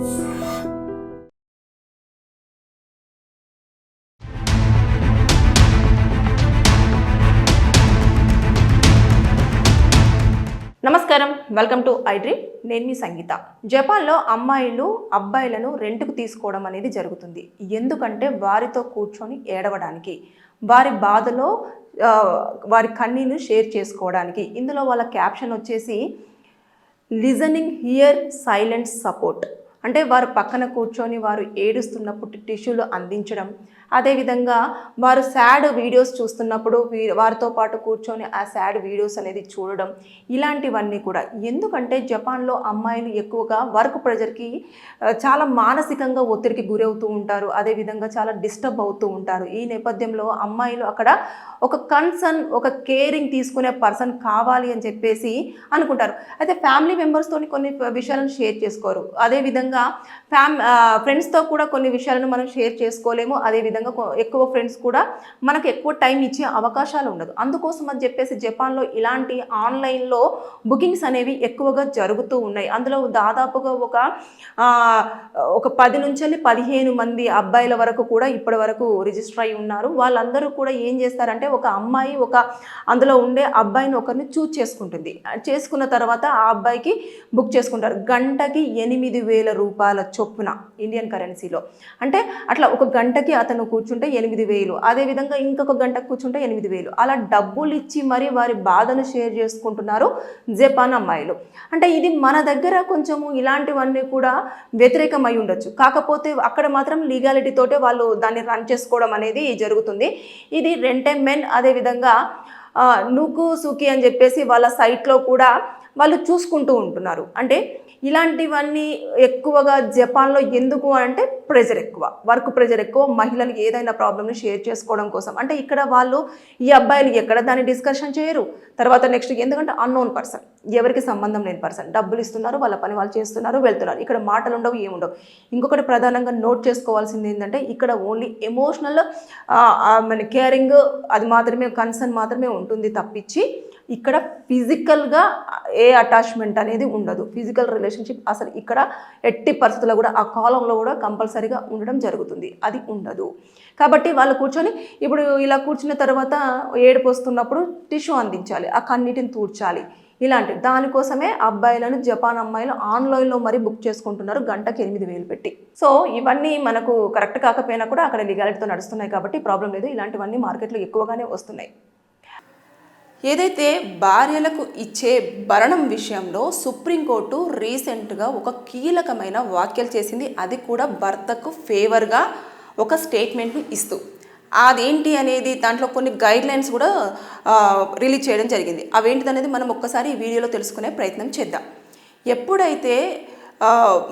నమస్కారం. Welcome to iDream నేను మీ సంగీత. జపాన్లో అమ్మాయిలు అబ్బాయిలను రెంట్కు తీసుకోవడం అనేది జరుగుతుంది. ఎందుకంటే వారితో కూర్చొని ఏడవడానికి వారి బాధలో వారి కన్నీను షేర్ చేసుకోవడానికి. ఇందులో వాళ్ళ క్యాప్షన్ వచ్చేసి లిజనింగ్ హియర్ సైలెంట్ సపోర్ట్ అంటే వారు పక్కన కూర్చొని వారు ఏడుస్తున్నప్పుడు టిష్యూలు అందించడం అదేవిధంగా వారు సాడ్ వీడియోస్ చూస్తున్నప్పుడు వీ- వారితో పాటు కూర్చొని ఆ సాడ్ వీడియోస్ అనేది చూడడం ఇలాంటివన్నీ కూడా. ఎందుకంటే జపాన్లో అమ్మాయిలు ఎక్కువగా వర్క్ ప్రెజర్కి చాలా మానసికంగా ఒత్తిడికి గురవుతూ ఉంటారు. అదేవిధంగా చాలా డిస్టర్బ్ అవుతూ ఉంటారు. ఈ నేపథ్యంలో అమ్మాయిలు అక్కడ ఒక కన్సర్న్ ఒక కేరింగ్ తీసుకునే పర్సన్ కావాలి అని చెప్పేసి అనుకుంటారు. అయితే ఫ్యామిలీ మెంబర్స్తో కొన్ని విషయాలను షేర్ చేసుకోరు. అదేవిధంగా ఫ్యామ్ ఫ్రెండ్స్తో కూడా కొన్ని విషయాలను మనం షేర్ చేసుకోలేము. అదేవిధంగా విధంగా ఎక్కువ ఫ్రెండ్స్ కూడా మనకు ఎక్కువ టైం ఇచ్చే అవకాశాలు ఉండదు. అందుకోసం అని చెప్పేసి జపాన్లో ఇలాంటి ఆన్లైన్లో బుకింగ్స్ అనేవి ఎక్కువగా జరుగుతూ ఉన్నాయి. అందులో దాదాపుగా ఒక ఒక పది నుంచి పదిహేను మంది అబ్బాయిల వరకు కూడా ఇప్పటి వరకు రిజిస్టర్ అయి ఉన్నారు. వాళ్ళందరూ కూడా ఏం చేస్తారంటే ఒక అమ్మాయి ఒక అందులో ఉండే అబ్బాయిని ఒకరిని చూజ్ చేసుకుంటుంది. చేసుకున్న తర్వాత ఆ అబ్బాయికి బుక్ చేసుకుంటారు. గంటకి ఎనిమిది వేల రూపాయల చొప్పున ఇండియన్ కరెన్సీలో అంటే అట్లా ఒక గంటకి అతను కూర్చుంటే ఎనిమిది వేలు అదేవిధంగా ఇంకొక గంట కూర్చుంటే ఎనిమిది వేలు. అలా డబ్బులు ఇచ్చి మరి వారి బాధను షేర్ చేసుకుంటున్నారు జపాన్ అమ్మాయిలు. అంటే ఇది మన దగ్గర కొంచెము ఇలాంటివన్నీ కూడా వ్యతిరేకమై ఉండొచ్చు. కాకపోతే అక్కడ మాత్రం లీగాలిటీతోటే వాళ్ళు దాన్ని రన్ చేసుకోవడం అనేది జరుగుతుంది. ఇది రెంటే మెన్ అదేవిధంగా నూకు నుకు అని చెప్పేసి వాళ్ళ సైట్లో కూడా వాళ్ళు చూసుకుంటూ ఉంటున్నారు. అంటే ఇలాంటివన్నీ ఎక్కువగా జపాన్లో ఎందుకు అంటే ప్రెజర్ ఎక్కువ వర్క్ ప్రెజర్ ఎక్కువ మహిళలు ఏదైనా ప్రాబ్లమ్ని షేర్ చేసుకోవడం కోసం. అంటే ఇక్కడ వాళ్ళు ఈ అబ్బాయిలు ఎక్కడ దాన్ని డిస్కషన్ చేయరు. తర్వాత నెక్స్ట్ ఎందుకంటే అన్నోన్ పర్సన్ ఎవరికి సంబంధం లేని పర్సన్ డబ్బులు ఇస్తున్నారు వాళ్ళ పని వాళ్ళు చేస్తున్నారు వెళ్తున్నారు. ఇక్కడ మాటలు ఉండవు ఏముండవు ఇంకొకటి ప్రధానంగా నోట్ చేసుకోవాల్సింది ఏంటంటే ఇక్కడ ఓన్లీ ఎమోషనల్ మన కేరింగ్ అది మాత్రమే కన్సర్న్ మాత్రమే ఉంటుంది తప్పించి ఇక్కడ ఫిజికల్గా ఏ అటాచ్మెంట్ అనేది ఉండదు. ఫిజికల్ రిలేషన్షిప్ అసలు ఇక్కడ ఎట్టి పరిస్థితుల్లో కూడా ఆ కాలంలో కూడా కంపల్సరీగా ఉండడం జరుగుతుంది. అది ఉండదు. కాబట్టి వాళ్ళు కూర్చొని ఇప్పుడు ఇలా కూర్చున్న తర్వాత ఏడుపు వస్తున్నప్పుడు టిష్యూ అందించాలి ఆ కన్నీటిని తూడ్చాలి. ఇలాంటి దానికోసమే అబ్బాయిలను జపాన్ అమ్మాయిలు ఆన్లైన్లో మరి బుక్ చేసుకుంటున్నారు గంటకి ఎనిమిది వేలు పెట్టి. సో ఇవన్నీ మనకు కరెక్ట్ కాకపోయినా కూడా అక్కడ లీగాలిటీతో నడుస్తున్నాయి కాబట్టి ప్రాబ్లం లేదు. ఇలాంటివన్నీ మార్కెట్లో ఎక్కువగానే వస్తున్నాయి. ఏదైతే భార్యలకు ఇచ్చే భరణం విషయంలో సుప్రీంకోర్టు రీసెంట్గా ఒక కీలకమైన వ్యాఖ్యలు చేసింది. అది కూడా భర్తకు ఫేవర్గా ఒక స్టేట్మెంట్ను ఇస్తూ. అదేంటి అనేది దాంట్లో కొన్ని గైడ్ లైన్స్ కూడా రిలీజ్ చేయడం జరిగింది. అవేంటిదనేది మనం ఒక్కసారి ఈ వీడియోలో తెలుసుకునే ప్రయత్నం చేద్దాం. ఎప్పుడైతే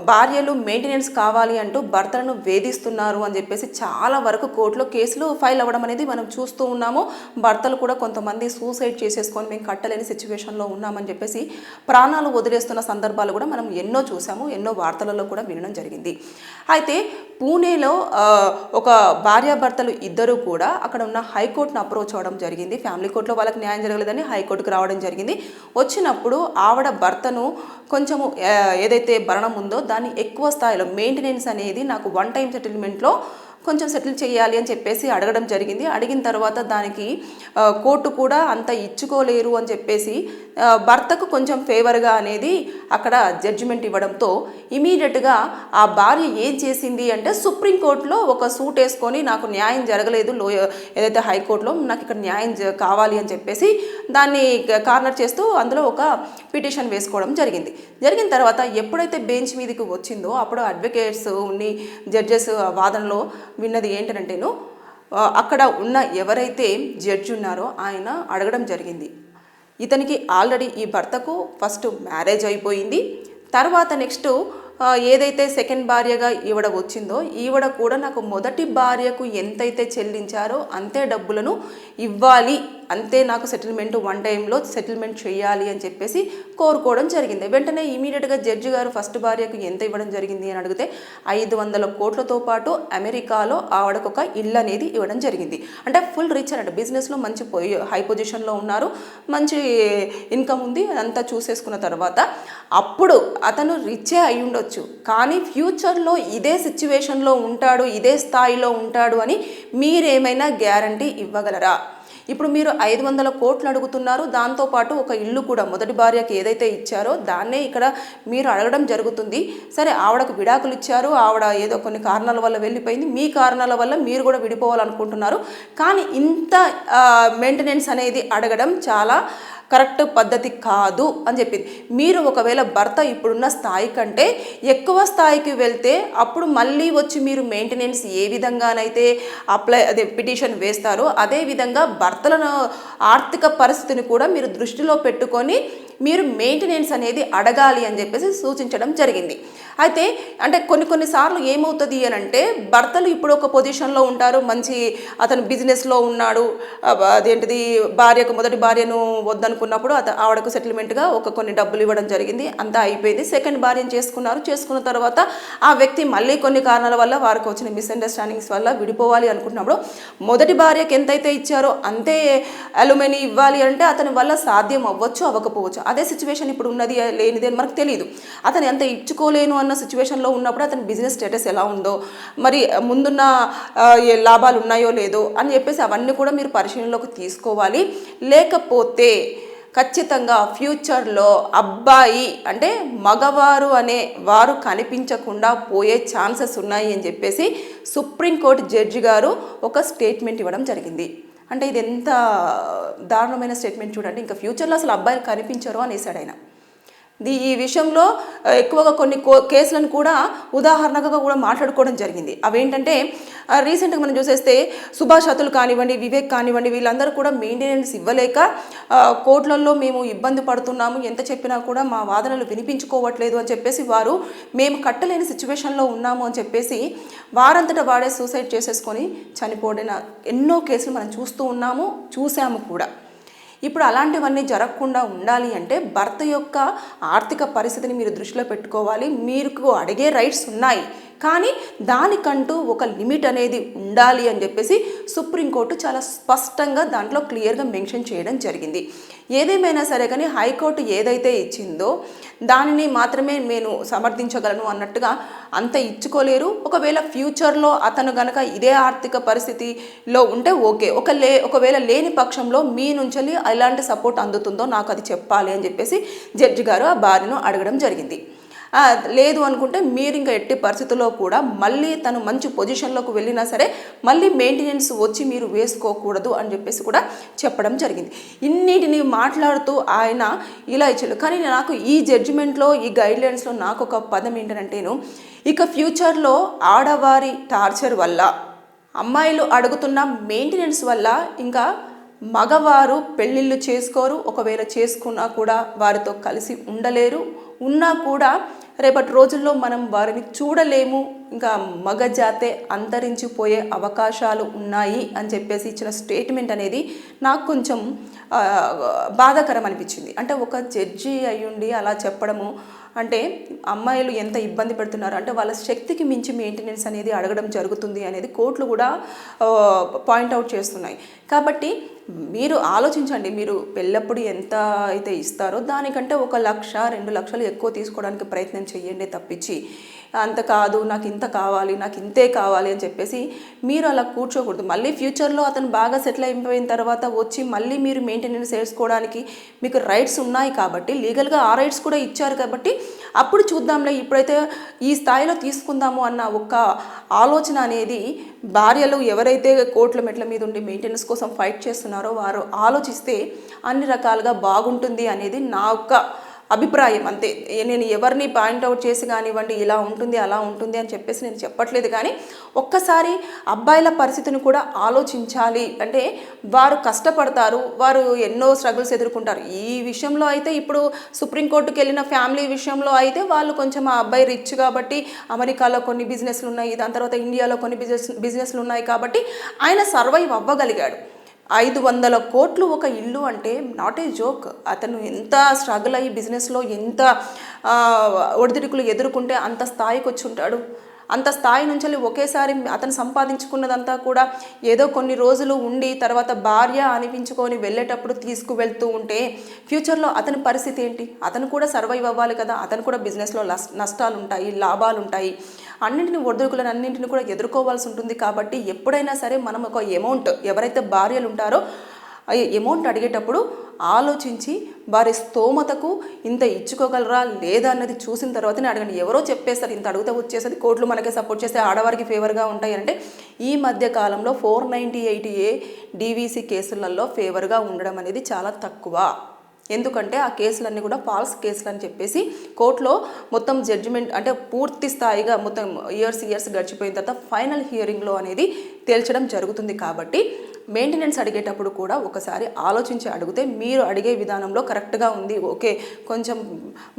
భార్యలు మెయింటెనెన్స్ కావాలి అంటూ భర్తలను వేధిస్తున్నారు అని చెప్పేసి చాలా వరకు కోర్టులో కేసులు ఫైల్ అవ్వడం అనేది మనం చూస్తూ ఉన్నాము. భర్తలు కూడా కొంతమంది సూసైడ్ చేసేసుకొని మేము కట్టలేని సిచ్యువేషన్లో ఉన్నామని చెప్పేసి ప్రాణాలు వదిలేస్తున్న సందర్భాలు కూడా మనం ఎన్నో చూసాము ఎన్నో వార్తలలో కూడా వినడం జరిగింది. అయితే పూణేలో ఒక భార్యాభర్తలు ఇద్దరు కూడా అక్కడ ఉన్న హైకోర్టును అప్రోచ్ అవ్వడం జరిగింది. ఫ్యామిలీ కోర్టులో వాళ్ళకి న్యాయం జరగలేదని హైకోర్టుకు రావడం జరిగింది. వచ్చినప్పుడు ఆవిడ భర్తను కొంచెము ఏదైతే భరణం ఉందో దాన్ని ఎక్కువ స్థాయిలో మెయింటెనెన్స్ అనేది నాకు వన్ టైం సెటిల్మెంట్లో కొంచెం సెటిల్ చేయాలి అని చెప్పేసి అడగడం జరిగింది. అడిగిన తర్వాత దానికి కోర్టు కూడా అంత ఇచ్చుకోలేరు అని చెప్పేసి భర్తకు కొంచెం ఫేవర్గా అనేది అక్కడ జడ్జిమెంట్ ఇవ్వడంతో ఇమీడియట్గా ఆ భార్య ఏం చేసింది అంటే సుప్రీంకోర్టులో ఒక సూట్ వేసుకొని నాకు న్యాయం జరగలేదు లో ఏదైతే హైకోర్టులో నాకు ఇక్కడ న్యాయం జ- కావాలి అని చెప్పేసి దాన్ని కార్నర్ చేస్తూ అందులో ఒక పిటిషన్ వేసుకోవడం జరిగింది. జరిగిన తర్వాత ఎప్పుడైతే బెంచ్ మీదకి వచ్చిందో అప్పుడు అడ్వకేట్స్ ఉన్ని జడ్జెస్ వాదనలో విన్నది ఏంటంటేను అక్కడ ఉన్న ఎవరైతే జడ్జి ఉన్నారో ఆయన అడగడం జరిగింది. ఇతనికి ఆల్రెడీ ఈ భర్తకు ఫస్ట్ మ్యారేజ్ అయిపోయింది. తర్వాత నెక్స్ట్ ఏదైతే సెకండ్ భార్యగా ఈవిడ వచ్చిందో ఈవిడ కూడా నాకు మొదటి భార్యకు ఎంతైతే చెల్లించారో అంతే డబ్బులను ఇవ్వాలి అంతే నాకు సెటిల్మెంట్ వన్ టైంలో సెటిల్మెంట్ చేయాలి అని చెప్పేసి కోరుకోవడం జరిగింది. వెంటనే ఇమీడియట్గా జడ్జి గారు ఫస్ట్ భార్యకు ఎంత ఇవ్వడం జరిగింది అని అడిగితే ఐదు వందల కోట్లతో పాటు అమెరికాలో ఆవిడకు ఒక ఇల్లు అనేది ఇవ్వడం జరిగింది. అంటే ఫుల్ రిచ్ అన్నట్టు బిజినెస్లో మంచి హై పొజిషన్లో ఉన్నారు. మంచి ఇన్కమ్ ఉంది. అదంతా చూసేసుకున్న తర్వాత అప్పుడు అతను రిచే అయి ఉండొచ్చు. కానీ ఫ్యూచర్లో ఇదే సిచ్యువేషన్లో ఉంటాడు ఇదే స్థాయిలో ఉంటాడు అని మీరేమైనా గ్యారంటీ ఇవ్వగలరా? ఇప్పుడు మీరు ఐదు వందల కోట్లు అడుగుతున్నారు. దాంతోపాటు ఒక ఇల్లు కూడా మొదటి భార్యకి ఏదైతే ఇచ్చారో దాన్నే ఇక్కడ మీరు అడగడం జరుగుతుంది. సరే ఆవిడకు విడాకులు ఇచ్చారు. ఆవిడ ఏదో కొన్ని కారణాల వల్ల వెళ్ళిపోయింది. మీ కారణాల వల్ల మీరు కూడా విడిపోవాలనుకుంటున్నారు. కానీ ఇంత మెయింటెనెన్స్ అనేది అడగడం చాలా కరెక్ట్ పద్ధతి కాదు అని చెప్పింది. మీరు ఒకవేళ భర్త ఇప్పుడున్న స్థాయి కంటే ఎక్కువ స్థాయికి వెళ్తే అప్పుడు మళ్ళీ వచ్చి మీరు మెయింటెనెన్స్ ఏ విధంగానైతే అప్లై అదే పిటిషన్ వేస్తారో అదే విధంగా భర్తలను ఆర్థిక పరిస్థితిని కూడా మీరు దృష్టిలో పెట్టుకొని మీరు మెయింటెనెన్స్ అనేది అడగాలి అని చెప్పేసి సూచించడం జరిగింది. అయితే అంటే కొన్ని కొన్నిసార్లు ఏమవుతుంది అని అంటే భర్తలు ఇప్పుడు ఒక పొజిషన్లో ఉంటారు మంచి అతను బిజినెస్లో ఉన్నాడు అదేంటిది భార్యకు మొదటి భార్యను వద్దనుకున్నప్పుడు అత ఆవిడకు సెటిల్మెంట్గా ఒక కొన్ని డబ్బులు ఇవ్వడం జరిగింది అంతా అయిపోయింది. సెకండ్ భార్యను చేసుకున్నారు చేసుకున్న తర్వాత ఆ వ్యక్తి మళ్ళీ కొన్ని కారణాల వల్ల వారికి వచ్చిన మిస్అండర్స్టాండింగ్స్ వల్ల విడిపోవాలి అనుకున్నప్పుడు మొదటి భార్యకి ఎంతైతే ఇచ్చారో అంతే అలుమిని ఇవ్వాలి అంటే అతని వల్ల సాధ్యం అవ్వచ్చు అవ్వకపోవచ్చు. అదే సిచ్యువేషన్ ఇప్పుడు ఉన్నది లేనిది అని మనకు తెలియదు అతను ఎంత ఇచ్చుకోలేను అని ఉన్న సిచ్యువేషన్లో ఉన్నప్పుడు అతని బిజినెస్ స్టేటస్ ఎలా ఉందో మరి ముందున్న ఏ లాభాలు ఉన్నాయో లేదో అని చెప్పేసి అవన్నీ కూడా మీరు పరిశీలనలోకి తీసుకోవాలి. లేకపోతే ఖచ్చితంగా ఫ్యూచర్లో అబ్బాయి అంటే మగవారు అనే వారు కనిపించకుండా పోయే ఛాన్సెస్ ఉన్నాయి అని చెప్పేసి సుప్రీంకోర్టు జడ్జి గారు ఒక స్టేట్మెంట్ ఇవ్వడం జరిగింది. అంటే ఇది ఎంత దారుణమైన స్టేట్మెంట్ చూడండి. ఇంకా ఫ్యూచర్లో అసలు అబ్బాయిలు కనిపించరు అనేసాడు ఆయన. ఈ విషయంలో ఎక్కువగా కొన్ని కో- కేసులను కూడా ఉదాహరణగా కూడా మాట్లాడుకోవడం జరిగింది. అవేంటంటే రీసెంట్గా మనం చూసేస్తే సుభాష్ అతులు కానివ్వండి వివేక్ కానివ్వండి వీళ్ళందరూ కూడా మెయింటెనెన్స్ ఇవ్వలేక కోర్టులలో మేము ఇబ్బంది పడుతున్నాము ఎంత చెప్పినా కూడా మా వాదనలు వినిపించుకోవట్లేదు అని చెప్పేసి వారు మేము కట్టలేని సిచ్యువేషన్లో ఉన్నాము అని చెప్పేసి వారంతట వాడే సూసైడ్ చేసేసుకొని చనిపోడిన ఎన్నో కేసులు మనం చూస్తూ ఉన్నాము చూసాము కూడా. ఇప్పుడు అలాంటివన్నీ జరగకుండా ఉండాలి అంటే భర్త యొక్క ఆర్థిక పరిస్థితిని మీరు దృష్టిలో పెట్టుకోవాలి. మీకు అడిగే రైట్స్ ఉన్నాయి. కానీ దానికంటూ ఒక లిమిట్ అనేది ఉండాలి అని చెప్పేసి సుప్రీంకోర్టు చాలా స్పష్టంగా దాంట్లో క్లియర్గా మెన్షన్ చేయడం జరిగింది. ఏదేమైనా సరే కానీ హైకోర్టు ఏదైతే ఇచ్చిందో దానిని మాత్రమే నేను సమర్థించగలను అన్నట్టుగా అంత ఇచ్చుకోలేరు. ఒకవేళ ఫ్యూచర్లో అతను గనక ఇదే ఆర్థిక పరిస్థితిలో ఉంటే ఓకే. ఒక లే ఒకవేళ లేని పక్షంలో మీ నుంచి ఎలాంటి సపోర్ట్ అందుతుందో నాకు అది చెప్పాలి అని చెప్పేసి జడ్జి గారు ఆ భార్యను అడగడం జరిగింది. లేదు అనుకుంటే మీరు ఇంకా ఎట్టి పరిస్థితుల్లో కూడా మళ్ళీ తను మంచి పొజిషన్లోకి వెళ్ళినా సరే మళ్ళీ మెయింటెనెన్స్ వచ్చి మీరు వేసుకోకూడదు అని చెప్పేసి కూడా చెప్పడం జరిగింది. ఇన్నిటిని మాట్లాడుతూ ఆయన ఇలా ఇచ్చాడు. కానీ నాకు ఈ జడ్జిమెంట్లో ఈ గైడ్లైన్స్లో నాకు ఒక పదం ఏంటంటేను ఇక ఫ్యూచర్లో ఆడవారి టార్చర్ వల్ల అమ్మాయిలు అడుగుతున్న మెయింటెనెన్స్ వల్ల ఇంకా మగవారు పెళ్ళిళ్ళు చేసుకోరు. ఒకవేళ చేసుకున్నా కూడా వారితో కలిసి ఉండలేరు. ఉన్నా కూడా రేపటి రోజుల్లో మనం వారిని చూడలేము ఇంకా మగ జాతే అంతరించిపోయే అవకాశాలు ఉన్నాయి అని చెప్పేసి ఇచ్చిన స్టేట్మెంట్ అనేది నాకు కొంచెం బాధాకరం అనిపించింది. అంటే ఒక జడ్జి అయ్యుండి అలా చెప్పడము అంటే అమ్మాయిలు ఎంత ఇబ్బంది పెడుతున్నారు అంటే వాళ్ళ శక్తికి మించి మెయింటెనెన్స్ అనేది అడగడం జరుగుతుంది అనేది కోర్టులు కూడా పాయింట్అవుట్ చేస్తున్నాయి. కాబట్టి మీరు ఆలోచించండి మీరు పెళ్ళప్పుడు ఎంత అయితే ఇస్తారో దానికంటే ఒక లక్ష రెండు లక్షలు ఎక్కువ తీసుకోవడానికి ప్రయత్నం చేయండి తప్పించి. అంత కాదు నాకు ఇంత కావాలి నాకు ఇంతే కావాలి అని చెప్పేసి మీరు అలా కూర్చోకూడదు. మళ్ళీ ఫ్యూచర్లో అతను బాగా సెటిల్ అయిపోయిన తర్వాత వచ్చి మళ్ళీ మీరు మెయింటెనెన్స్ చేసుకోవడానికి మీకు రైట్స్ ఉన్నాయి కాబట్టి లీగల్గా ఆ రైట్స్ కూడా ఇచ్చారు కాబట్టి అప్పుడు చూద్దాంలే. ఇప్పుడైతే ఈ స్థాయిలో తీసుకుందాము అన్న ఒక ఆలోచన అనేది భార్యలు ఎవరైతే కోట్ల మెట్ల మీద ఉండి మెయింటెనెన్స్ కోసం ఫైట్ చేస్తున్నారో వారు ఆలోచిస్తే అన్ని రకాలుగా బాగుంటుంది అనేది నా యొక్క అభిప్రాయం అంతే. నేను ఎవరిని పాయింట్అవుట్ చేసి కానివ్వండి ఇలా ఉంటుంది అలా ఉంటుంది అని చెప్పేసి నేను చెప్పట్లేదు. కానీ ఒక్కసారి అబ్బాయిల పరిస్థితిని కూడా ఆలోచించాలి. అంటే వారు కష్టపడతారు వారు ఎన్నో స్ట్రగుల్స్ ఎదుర్కొంటారు. ఈ విషయంలో అయితే ఇప్పుడు సుప్రీంకోర్టుకి వెళ్ళిన ఫ్యామిలీ విషయంలో అయితే వాళ్ళు కొంచెం ఆ అబ్బాయి రిచ్ కాబట్టి అమెరికాలో కొన్ని బిజినెస్లు ఉన్నాయి దాని తర్వాత ఇండియాలో కొన్ని బిజినెస్ బిజినెస్లు ఉన్నాయి కాబట్టి ఆయన సర్వైవ్ అవ్వగలిగాడు. ఐదు వందల కోట్లు ఒక ఇల్లు అంటే నాట్ ఏ జోక్. అతను ఎంత స్ట్రగుల్ అయ్యి బిజినెస్లో ఎంత ఒడిదుడుకులు ఎదుర్కొంటే అంత స్థాయికి వచ్చి ఉంటాడు. అంత స్థాయి నుంచి వెళ్ళి ఒకేసారి అతను సంపాదించుకున్నదంతా కూడా ఏదో కొన్ని రోజులు ఉండి తర్వాత భార్య అనిపించుకొని వెళ్ళేటప్పుడు తీసుకువెళ్తూ ఉంటే ఫ్యూచర్లో అతని పరిస్థితి ఏంటి? అతను కూడా సర్వైవ్ అవ్వాలి కదా? అతను కూడా బిజినెస్లో నష్టాలు ఉంటాయి లాభాలు ఉంటాయి అన్నింటిని ఒడిదుడుకులను అన్నింటిని కూడా ఎదుర్కోవాల్సి ఉంటుంది కాబట్టి ఎప్పుడైనా సరే మనం ఒక అమౌంట్ ఎవరైతే భార్యలు ఉంటారో అమౌంట్ అడిగేటప్పుడు ఆలోచించి వారి స్తోమతకు ఇంత ఇచ్చుకోగలరా లేదా అన్నది చూసిన తర్వాతనే అడగండి. ఎవరో చెప్పేస్తారు ఇంత అడిగితే వచ్చేసరి కోట్లు మనకే సపోర్ట్ చేస్తే ఆడవారికి ఫేవర్గా ఉంటాయి అంటే ఈ మధ్య కాలంలో four ninety eight A DVC కేసులలో ఫేవర్గా ఉండడం అనేది చాలా తక్కువ. ఎందుకంటే ఆ కేసులన్నీ కూడా ఫాల్స్ కేసులు అని చెప్పేసి కోర్టులో మొత్తం జడ్జిమెంట్ అంటే పూర్తి స్థాయిగా మొత్తం ఇయర్స్ ఇయర్స్ గడిచిపోయిన తర్వాత ఫైనల్ హియరింగ్లో అనేది తేల్చడం జరుగుతుంది కాబట్టి మెయింటెనెన్స్ అడిగేటప్పుడు కూడా ఒకసారి ఆలోచించి అడిగితే మీరు అడిగే విధానంలో కరెక్ట్గా ఉంది ఓకే. కొంచెం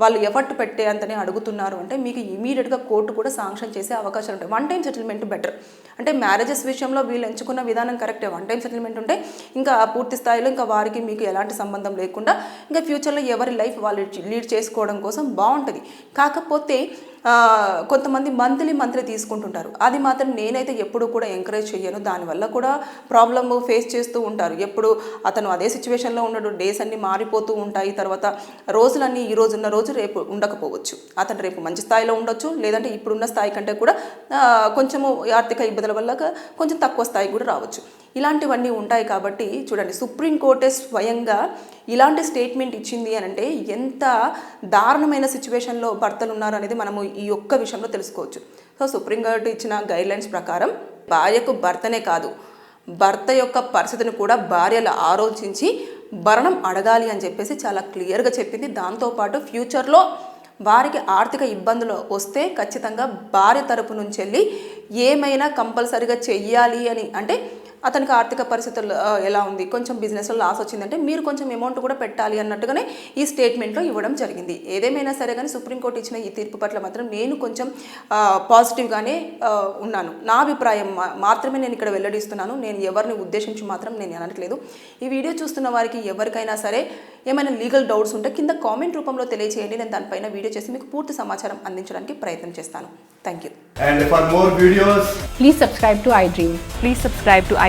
వాళ్ళు ఎఫర్ట్ పెట్టే అంతనే అడుగుతున్నారు అంటే మీకు ఇమీడియట్గా కోర్టు కూడా శాంక్షన్ చేసే అవకాశాలు ఉంటాయి. వన్ టైం సెటిల్మెంట్ బెటర్ అంటే మ్యారేజెస్ విషయంలో వీళ్ళు ఎంచుకున్న విధానం కరెక్టే వన్ టైం సెటిల్మెంట్ ఉంటే ఇంకా పూర్తి స్థాయిలో ఇంకా వారికి మీకు ఎలాంటి సంబంధం లేకుండా ఇంకా ఫ్యూచర్లో ఎవరి లైఫ్ వాళ్ళు లీడ్ చేసుకోవడం కోసం బాగుంటుంది. కాకపోతే కొంతమంది మంత్లీ మంత్లీ తీసుకుంటుంటారు. అది మాత్రం నేనైతే ఎప్పుడు కూడా ఎంకరేజ్ చేయను దానివల్ల కూడా ప్రాబ్లమ్ ఫేస్ చేస్తూ ఉంటారు. ఎప్పుడు అతను అదే సిచ్యువేషన్లో ఉండడు డేస్ అన్నీ మారిపోతూ ఉంటాయి. తర్వాత రోజులన్నీ ఈ రోజు ఉన్న రోజు రేపు ఉండకపోవచ్చు. అతను రేపు మంచి స్థాయిలో ఉండొచ్చు లేదంటే ఇప్పుడున్న స్థాయి కంటే కూడా కొంచెము ఆర్థిక ఇబ్బందుల వల్ల కొంచెం తక్కువ స్థాయికి కూడా రావచ్చు. ఇలాంటివన్నీ ఉంటాయి కాబట్టి చూడండి సుప్రీంకోర్టే స్వయంగా ఇలాంటి స్టేట్మెంట్ ఇచ్చింది అని అంటే ఎంత దారుణమైన సిచ్యువేషన్లో భర్తలు ఉన్నారు అనేది మనము ఈ ఒక్క విషయంలో తెలుసుకోవచ్చు. సో సుప్రీంకోర్టు ఇచ్చిన గైడ్లైన్స్ ప్రకారం భార్యకు భర్తనే కాదు భర్త యొక్క పరిస్థితిని కూడా భార్యలు ఆలోచించి భరణం అడగాలి అని చెప్పేసి చాలా క్లియర్గా చెప్పింది. దాంతోపాటు ఫ్యూచర్లో వారికి ఆర్థిక ఇబ్బందులు వస్తే ఖచ్చితంగా భార్య తరపు నుంచి వెళ్ళి ఏమైనా కంపల్సరిగా చెయ్యాలి అని అంటే అతనికి ఆర్థిక పరిస్థితులు ఎలా ఉంది? కొంచెం బిజినెస్లో లాస్ వచ్చిందంటే మీరు కొంచెం అమౌంట్ కూడా పెట్టాలి అన్నట్టుగానే ఈ స్టేట్మెంట్లో ఇవ్వడం జరిగింది. ఏదేమైనా సరే కానీ సుప్రీంకోర్టు ఇచ్చిన ఈ తీర్పు పట్ల మాత్రం నేను కొంచెం పాజిటివ్గానే ఉన్నాను. నా అభిప్రాయం మా- మాత్రమే నేను ఇక్కడ వెల్లడిస్తున్నాను. నేను ఎవరిని ఉద్దేశించి మాత్రం నేను అనట్లేదు. ఈ వీడియో చూస్తున్న వారికి ఎవరికైనా సరే ఏమైనా లీగల్ డౌట్స్ ఉంటే కింద కామెంట్ రూపంలో తెలియచేయండి. నేను దానిపైన వీడియో చేసి మీకు పూర్తి సమాచారం అందించడానికి ప్రయత్నం చేస్తాను. Thank you more videos, Please subscribe to iDream. Please subscribe to